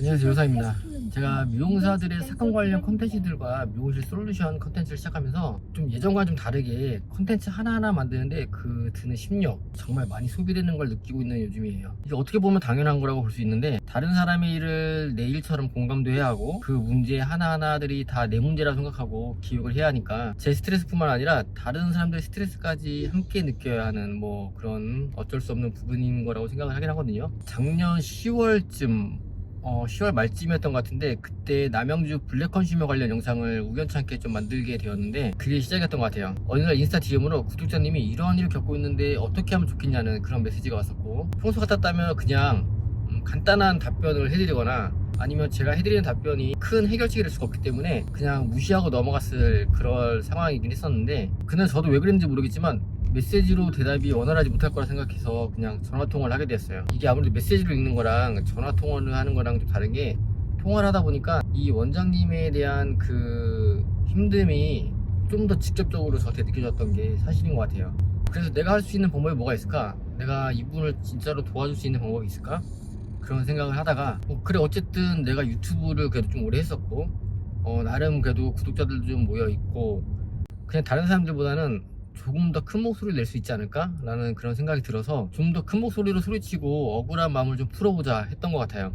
안녕하세요 요사입니다. 제가 미용사들의 사건 관련 컨텐츠들과 미용실 솔루션 컨텐츠를 시작하면서 좀 예전과 좀 다르게 컨텐츠 하나하나 만드는데 그 드는 심력 정말 많이 소비되는 걸 느끼고 있는 요즘이에요. 이게 어떻게 보면 당연한 거라고 볼 수 있는데 다른 사람의 일을 내 일처럼 공감도 해야 하고 그 문제 하나하나들이 다 내 문제라고 생각하고 기억을 해야 하니까 제 스트레스뿐만 아니라 다른 사람들의 스트레스까지 함께 느껴야 하는 뭐 그런 어쩔 수 없는 부분인 거라고 생각을 하긴 하거든요. 작년 10월쯤 어, 10월 말쯤이었던 것 같은데 그때 남양주 블랙 컨슈머 관련 영상을 우연찮게 좀 만들게 되었는데 그게 시작이었던 것 같아요. 어느 날 인스타 DM으로 구독자님이 이러한 일을 겪고 있는데 어떻게 하면 좋겠냐는 그런 메시지가 왔었고 평소 같았다면 그냥 음, 간단한 답변을 해드리거나 아니면 제가 해드리는 답변이 큰 해결책이 될 수가 없기 때문에 그냥 무시하고 넘어갔을 그런 상황이긴 했었는데 그날 저도 왜 그랬는지 모르겠지만 메시지로 대답이 원활하지 못할 거라 생각해서 그냥 전화 통화를 하게 됐어요. 이게 아무래도 메시지로 읽는 거랑 전화 통화를 하는 거랑 좀 다른 게 통화를 하다 보니까 이 원장님에 대한 그 힘듦이 좀 더 직접적으로 저한테 느껴졌던 게 사실인 것 같아요. 그래서 내가 할 수 있는 방법이 뭐가 있을까? 내가 이분을 진짜로 도와줄 수 있는 방법이 있을까? 그런 생각을 하다가 뭐 그래 어쨌든 내가 유튜브를 그래도 좀 오래 했었고 어, 나름 그래도 구독자들도 좀 모여 있고 그냥 다른 사람들보다는 조금 더 큰 목소리를 낼 수 있지 않을까? 라는 그런 생각이 들어서 좀 더 큰 목소리로 소리치고 억울한 마음을 좀 풀어보자 했던 것 같아요.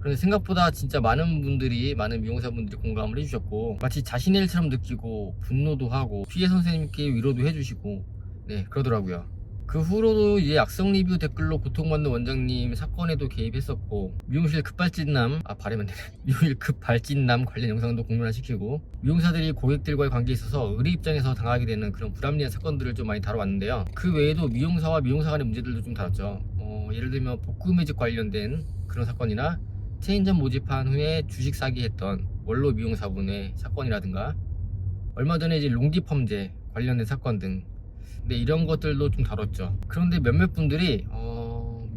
그런데 생각보다 진짜 많은 분들이, 많은 미용사분들이 공감을 해주셨고, 마치 자신의 일처럼 느끼고, 분노도 하고, 피해 선생님께 위로도 해주시고, 네, 그러더라고요. 그 후로도 이제 악성 리뷰 댓글로 고통받는 원장님 사건에도 개입했었고 미용실 급발진남 아 발음은 되네. 미용실 급발진남 관련 영상도 공론화시키고 미용사들이 고객들과의 관계에 있어서 의뢰 입장에서 당하게 되는 그런 불합리한 사건들을 좀 많이 다뤄왔는데요. 그 외에도 미용사와 미용사 간의 문제들도 좀 다뤘죠. 어, 예를 들면 복구 매직 관련된 그런 사건이나 체인점 모집한 후에 주식 사기했던 원로 미용사분의 사건이라든가 얼마 전에 이제 롱디펌제 관련된 사건 등 네, 이런 것들도 좀 다뤘죠. 그런데 몇몇 분들이 어,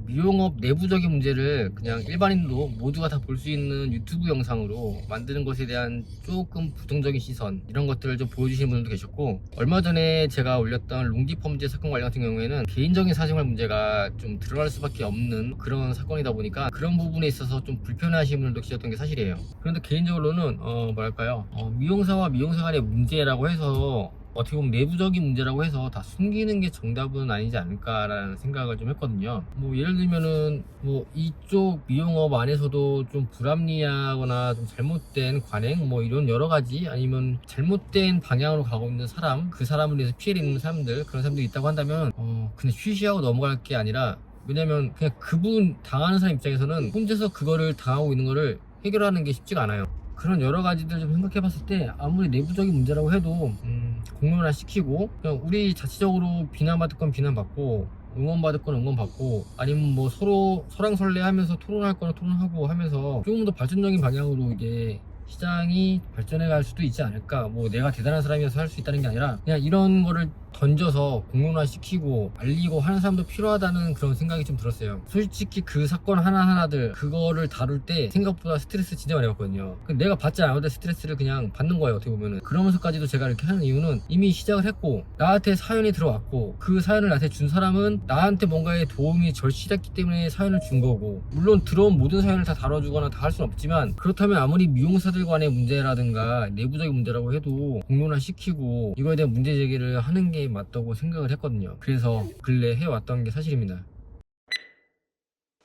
미용업 내부적인 문제를 그냥 일반인도 모두가 다 볼 수 있는 유튜브 영상으로 만드는 것에 대한 조금 부정적인 시선 이런 것들을 좀 보여주시는 분들도 계셨고 얼마 전에 제가 올렸던 롱디 펌제 사건 관련 같은 경우에는 개인적인 사생활 문제가 좀 드러날 수밖에 없는 그런 사건이다 보니까 그런 부분에 있어서 좀 불편해하시는 분들도 계셨던 게 사실이에요. 그런데 개인적으로는 어, 뭐랄까요 어, 미용사와 미용사 간의 문제라고 해서 어떻게 보면 내부적인 문제라고 해서 다 숨기는 게 정답은 아니지 않을까라는 생각을 좀 했거든요. 뭐 예를 들면은 뭐 이쪽 미용업 안에서도 좀 불합리하거나 좀 잘못된 관행 뭐 이런 여러 가지 아니면 잘못된 방향으로 가고 있는 사람 그 사람을 위해서 피해를 입는 사람들 그런 사람들이 있다고 한다면 어 그냥 쉬쉬하고 넘어갈 게 아니라 왜냐면 그냥 그분 당하는 사람 입장에서는 혼자서 그거를 당하고 있는 거를 해결하는 게 쉽지가 않아요. 그런 여러 가지들 좀 생각해 봤을 때 아무리 내부적인 문제라고 해도 음, 공론화 시키고 그냥 우리 자체적으로 비난받을 건 비난받고 응원받을 건 응원받고 아니면 뭐 서로 설랑설레 하면서 토론할 거는 토론하고 하면서 조금 더 발전적인 방향으로 이게 시장이 발전해 갈 수도 있지 않을까. 뭐 내가 대단한 사람이어서 할 수 있다는 게 아니라 그냥 이런 거를 던져서 공론화 시키고 알리고 하는 사람도 필요하다는 그런 생각이 좀 들었어요. 솔직히 그 사건 하나하나들 그거를 다룰 때 생각보다 스트레스 진짜 많이 받거든요. 근데 내가 받지 않아도 스트레스를 그냥 받는 거예요 어떻게 보면은. 그러면서까지도 제가 이렇게 하는 이유는 이미 시작을 했고 나한테 사연이 들어왔고 그 사연을 나한테 준 사람은 나한테 뭔가의 도움이 절실했기 때문에 사연을 준 거고 물론 들어온 모든 사연을 다 다뤄주거나 다 할 수는 없지만 그렇다면 아무리 미용사들 간의 문제라든가 내부적인 문제라고 해도 공론화 시키고 이거에 대한 문제 제기를 하는 게 맞다고 생각을 했거든요 그래서 근래 해왔던 게 사실입니다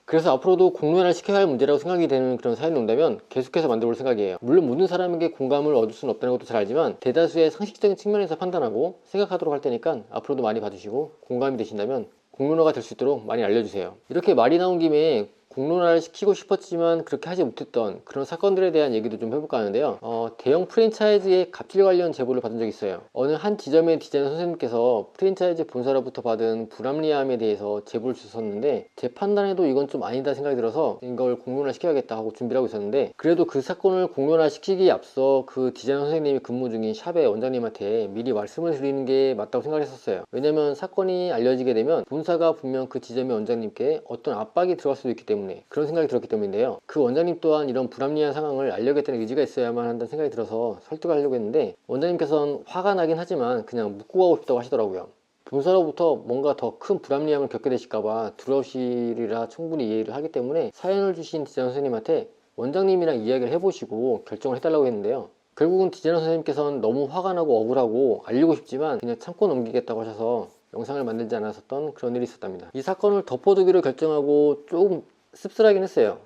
그래서 앞으로도 공론화를 시켜야 할 문제라고 생각이 되는 그런 사연이 온다면 계속해서 만들어볼 생각이에요. 물론 모든 사람에게 공감을 얻을 수는 없다는 것도 잘 알지만 대다수의 상식적인 측면에서 판단하고 생각하도록 할 테니까 앞으로도 많이 봐주시고 공감이 되신다면 공론화가 될 수 있도록 많이 알려주세요. 이렇게 말이 나온 김에 공론화를 시키고 싶었지만 그렇게 하지 못했던 그런 사건들에 대한 얘기도 좀 해볼까 하는데요. 어, 대형 프랜차이즈의 갑질 관련 제보를 받은 적이 있어요. 어느 한 지점의 디자이너 선생님께서 프랜차이즈 본사로부터 받은 불합리함에 대해서 제보를 주셨는데 제 판단에도 이건 좀 아니다 생각이 들어서 이걸 공론화 시켜야겠다 하고 준비를 하고 있었는데 그래도 그 사건을 공론화 시키기에 앞서 그 디자이너 선생님이 근무 중인 샵의 원장님한테 미리 말씀을 드리는 게 맞다고 생각을 했었어요. 왜냐면 사건이 알려지게 되면 본사가 분명 그 지점의 원장님께 어떤 압박이 들어갈 수도 있기 때문에 그런 생각이 들었기 때문인데요. 그 원장님 또한 이런 불합리한 상황을 알려겠다는 의지가 있어야만 한다는 생각이 들어서 설득하려고 했는데 원장님께서는 화가 나긴 하지만 그냥 묻고 가고 싶다고 하시더라고요. 본사로부터 뭔가 더 큰 불합리함을 겪게 되실까봐 두려우시리라 충분히 이해를 하기 때문에 사연을 주신 디자이너 선생님한테 원장님이랑 이야기를 해보시고 결정을 해달라고 했는데요. 결국은 디자이너 선생님께서는 너무 화가 나고 억울하고 알리고 싶지만 그냥 참고 넘기겠다고 하셔서 영상을 만들지 않았었던 그런 일이 있었답니다. 이 사건을 덮어두기로 결정하고 조금 씁쓸하긴 했어요.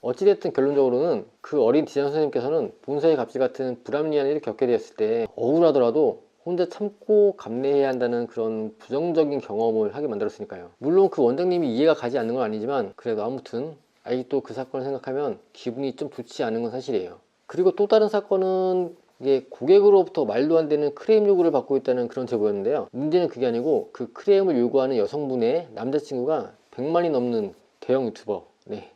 어찌됐든 결론적으로는 그 어린 디자이너 선생님께서는 본사의 값이 같은 불합리한 일을 겪게 되었을 때 억울하더라도 혼자 참고 감내해야 한다는 그런 부정적인 경험을 하게 만들었으니까요. 물론 그 원장님이 이해가 가지 않는 건 아니지만 그래도 아무튼 아직도 그 사건을 생각하면 기분이 좀 좋지 않은 건 사실이에요. 그리고 또 다른 사건은 이게 고객으로부터 말도 안 되는 크레임 요구를 받고 있다는 그런 제보였는데요. 문제는 그게 아니고 그 크레임을 요구하는 여성분의 남자친구가 100만이 넘는 대형 유튜버. 네.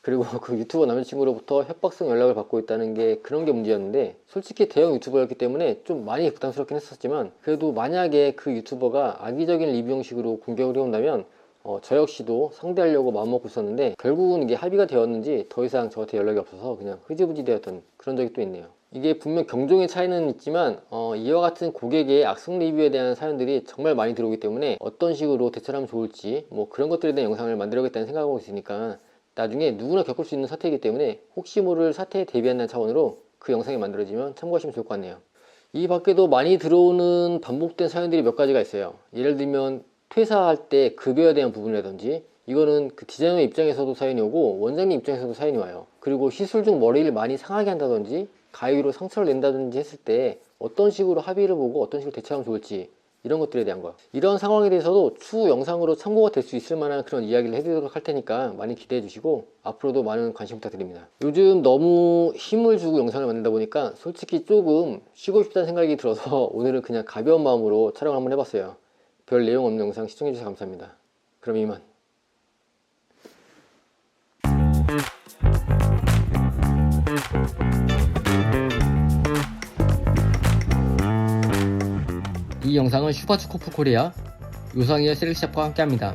그리고 그 유튜버 남자친구로부터 협박성 연락을 받고 있다는 게 그런 게 문제였는데 솔직히 대형 유튜버였기 때문에 좀 많이 부담스럽긴 했었지만 그래도 만약에 그 유튜버가 악의적인 리뷰 형식으로 공격을 해온다면 어, 저 역시도 상대하려고 마음먹고 있었는데 결국은 이게 합의가 되었는지 더 이상 저한테 연락이 없어서 그냥 흐지부지 되었던 그런 적이 또 있네요. 이게 분명 경종의 차이는 있지만 어, 이와 같은 고객의 악성 리뷰에 대한 사연들이 정말 많이 들어오기 때문에 어떤 식으로 대처를 하면 좋을지 뭐 그런 것들에 대한 영상을 만들어야겠다는 생각하고 있으니까 나중에 누구나 겪을 수 있는 사태이기 때문에 혹시 모를 사태에 대비한다는 차원으로 그 영상이 만들어지면 참고하시면 좋을 것 같네요. 이 밖에도 많이 들어오는 반복된 사연들이 몇 가지가 있어요. 예를 들면 퇴사할 때 급여에 대한 부분이라든지 이거는 그 디자이너 입장에서도 사연이 오고 원장님 입장에서도 사연이 와요. 그리고 시술 중 머리를 많이 상하게 한다든지 가위로 상처를 낸다든지 했을 때 어떤 식으로 합의를 보고 어떤 식으로 대처하면 좋을지 이런 것들에 대한 거. 이런 상황에 대해서도 추후 영상으로 참고가 될 수 있을 만한 그런 이야기를 해드리도록 할 테니까 많이 기대해 주시고 앞으로도 많은 관심 부탁드립니다. 요즘 너무 힘을 주고 영상을 만들다 보니까 솔직히 조금 쉬고 싶다는 생각이 들어서 오늘은 그냥 가벼운 마음으로 촬영을 한번 해봤어요. 별 내용 없는 영상 시청해주셔서 감사합니다. 그럼 이만. 이 영상은 슈퍼츠코프 코리아 요상이어 셀렉샵과 함께합니다.